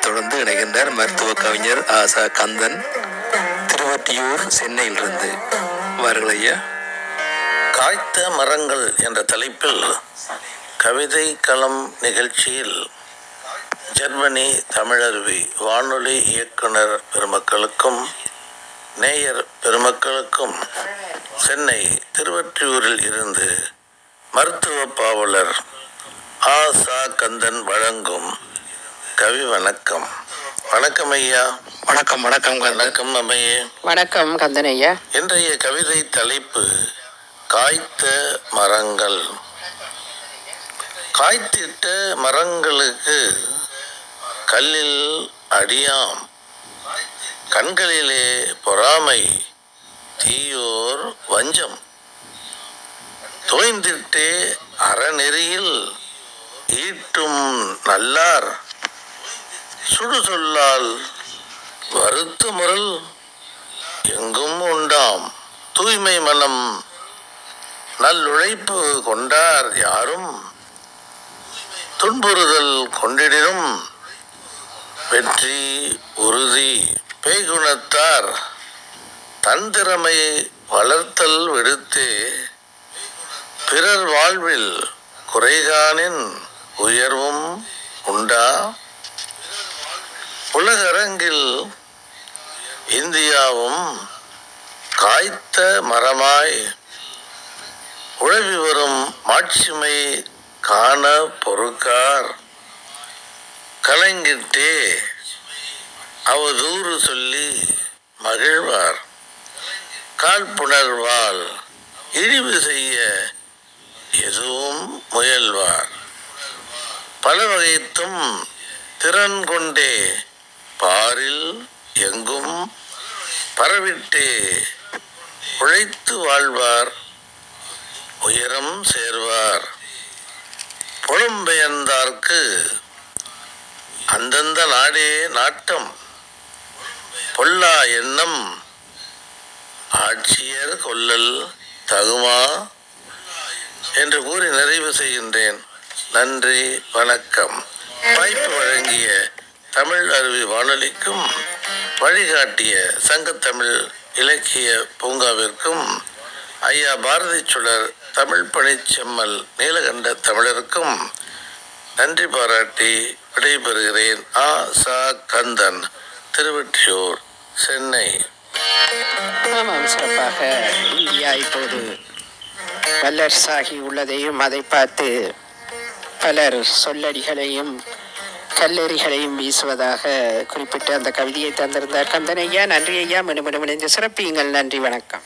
தொடர்ந்து இணைகின்றார் மருத்துவ கவிஞர் ஆசா கந்தன். திருவொற்றியூர் சென்னையிலிருந்து. வாருங்கள் ஐயா. காய்த்த மரங்கள் என்ற தலைப்பில் கவிதை களம் நிகழ்ச்சியில் ஜெர்மனி தமிழருவி வானொலி இயக்குனர் பெருமக்களுக்கும் நேயர் பெருமக்களுக்கும் சென்னை திருவற்றியூரில் இருந்து மருத்துவ பாவலர் ஆ சா கந்தன் வழங்கும் கவி வணக்கம். வணக்கம் ஐயா. வணக்கம் வணக்கம் கந்தன். வணக்கம் அம்மையே. வணக்கம் கந்தனையா. இன்றைய கவிதை தலைப்பு காய்த்த மரங்கள். காய்த்திட்ட மரங்களுக்கு கல்லில் அடியாம். கண்களிலே பொறாமை தீயோர் வஞ்சம். தோய்ந்திட்டே அறநெறியில் ஈட்டும் நல்லார். சுடு சொல்லால் வருத்து முரல் எங்கும் உண்டாம். தூய்மை மனம் நல்லுழைப்பு கொண்டார் யாரும். துன்புறுதல் கொண்டிடினும் வெற்றி உறுதி பேய்குணத்தார் தன் திறமை வளர்த்தல் விடுத்தே பிறர் வாழ்வில் குறைகானின் உயர்வும் உண்டா? உலகரங்கில் இந்தியாவும் காய்த்த மரமாய் உழவி வரும் மாட்சிமை காண பொறுக்கார். கலங்கிட்டே அவதூறு சொல்லி மகிழ்வார். காழ்ப்புணர்வால் இழிவு செய்ய எதுவும் முயல்வார். பல வகைத்தும் திறன் கொண்டே பாரில் எங்கும் பரவிட்டே உழைத்து வாழ்வார் உயரம் சேர்வார். புலம்பெயர்ந்தார்க்கு அந்தந்த நாடே நாட்டம். பொல்லா எண்ணம் ஆட்சியர் கொல்லல் தகுமா என்று கூறி நிறைவு செய்கின்றேன். நன்றி வணக்கம். வாய்ப்பு வழங்கிய தமிழ் அருவி வானொலிக்கும் வழிகாட்டிய சங்கத்தமிழ் இலக்கிய பூங்காவிற்கும் ஐயா பாரதி சுடர் தமிழ் பணிச்செம்மல் நீலகண்ட தமிழருக்கும் நன்றி பாராட்டி விடைபெறுகிறேன். ஆ சா கந்தன் திருவற்றியூர் சென்னை. ஆமாம் சிறப்பாக இந்தியா இப்போது வல்லரசாகி உள்ளதையும் அதை பார்த்து பலர் சொல்லடிகளையும் கல்லெறிகளையும் வீசுவதாக குறிப்பிட்டு அந்த கவிதையை தந்திருந்தார் கந்தனையா நன்றி ஐயா. மீண்டும் மீண்டும் சிறப்பியுங்கள். நன்றி வணக்கம்.